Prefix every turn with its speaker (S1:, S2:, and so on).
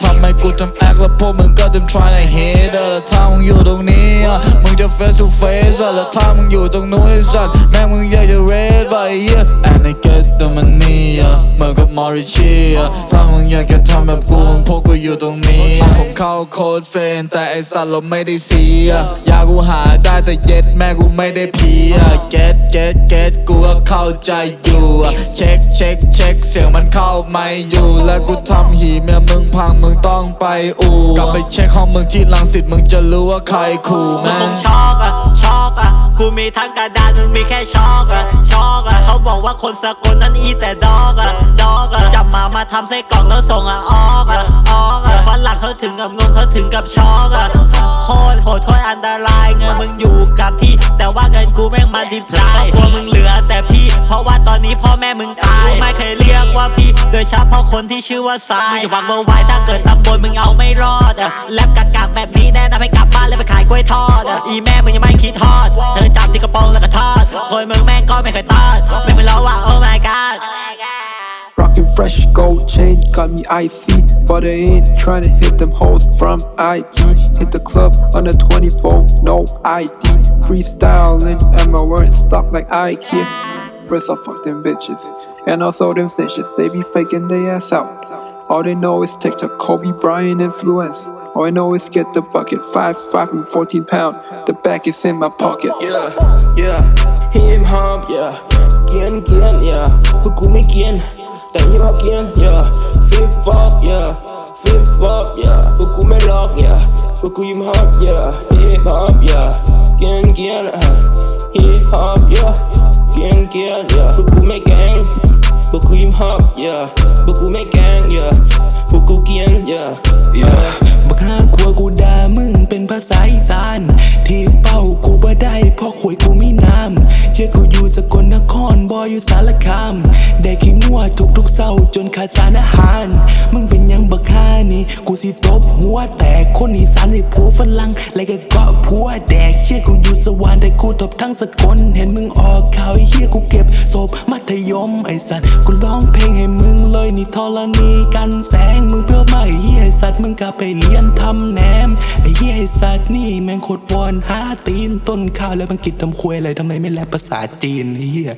S1: ทำให้กูทำแอคแล้วพวกมึงก็จะ try to hit แล้วถ้ามึงอยู่ตรงนี้มึงจะ face to face แล้วถ้ามึงอยู่ตรงนู้นไอ้สัตว์แม่งมึงอยากจะ red ไปเหี้ย and I get the money อะเหมือนกับมอริชีถ้ามึงอยากจะทำแบบกูมึงพวกกูอยู่ตรงนี้อะผมเข้าโคดเฟนแต่ไอสัตว์เราไม่ได้เสียอยากกูหาได้แต่เย็ดแม่กูไม่ได้เพีย get get get กูก็เข้าใจ เช็คเช็คเช็คเสียงมันเข้าไม่อยู่ และกูทำหีเมียมึงพังมึงต้องไปอู่กลับไปเช็คห้องมึงที่ลังสิตมึงจะรู้ว่าใครขู่
S2: มึง
S1: แม่
S2: คงช็อกอะช็อกอะกูมีทั้งกระดานมึงมีแค่ช็อกอะช็อกอะเขาบอกว่าคนสกลนั้นอีแต่ดอกอะดอกอะจับมามาทำไส้กรอกแล้วส่งอะออกอะออกอะฝรั่งเขาถึงกับงงเขาถึงกับช็อกอะโคตรโหดโคตรอันตรายเงินมึงอยู่กับที่ แต่ว่าเงินกูแม่งมาดิพลายครอบครัวมึงเหลือแต่พี่ เพราะว่าตอนนี้พ่อแม่มึงตายไม่เคยเรียกว่าพี่ โดยเฉพาะคนที่ชื่อว่าสายมึงอย่าหวังเบอร์ไว้ถ้าเกิดตำบลมึงเอาไม่รอดอะแลบกากๆแบบนี้แนะนำให้กลับบ้านเลยไปขายกล้วยทอดอะอีแม่มึงยังไม่คิดทอด เธอจับที่กระโปรงแล้วก็ทอดคนมึงแม่งก็ไม่เคยทอดไม่เป็นล้อว่า oh my god
S3: Rockin' fresh gold chain, got me icy, but I ain't tryna hit them hoes from IG. Hit the club on the 24, no ID. Freestyling, and my words stop like IKEA. First I fuck them bitches, and also them snitches, they be faking their ass out. All they know is TikTok, Kobe Bryant influence. All I know is get the bucket, 5, 5 and 14 pound. The back is in my pocket.
S4: yeah yeah hip hop yeah เกียนเกียน yeah พวกกูไม่เกียนแต่ hip hop เกียน yeah flip flop yeah flip flop yeah พวกกูไม่ล็อก yeah พวกกู hip hop yeah hip hop yeah เกียนเกียน uh, hip hop yeah เกียนเกียน yeah พวกกูไม่แกงพวกกู hip hop yeah พวกกูไม่แกง yeah พวกกูเกียน yeah yeah
S5: บักฮาครัวกูด่ามึงเป็นภาษาอีสาน ที่เป้ากูบ่ได้เพราะขวยกูมีน้ำเชื่อกูอยู่สกลนครบ่อยู่สารคาม ได้ขี้งัวทุกทุกเศร้าจนขาดสารอาหาร มึงเป็นยังบักฮานี่กูสิตบหัวแตกคนอีสานไอ้ผัวฝรั่งและก็เกาะผัวแดกเชื่อกูอยู่สว รรค์แต่กูตบทั้งสกลเห็นมึงออกข่าวไอ้เฮียกูเก็บศพมัธยมไอ้สัตว์กูร้องเพลงให้มึงเลยนี่ทรณีกันแสงมึงเพื่อมาไอ้เฮียไอ้สัตว์มึงกลับไปเรียนทำแหนมไอ้เฮียไอ้สัตว์นี่แม่งโคตรวอนหาตีนต้นข้าวแล้วมันกิดทำควยอะไรทำไมไม่แลภาษาจีนไอ้เฮีย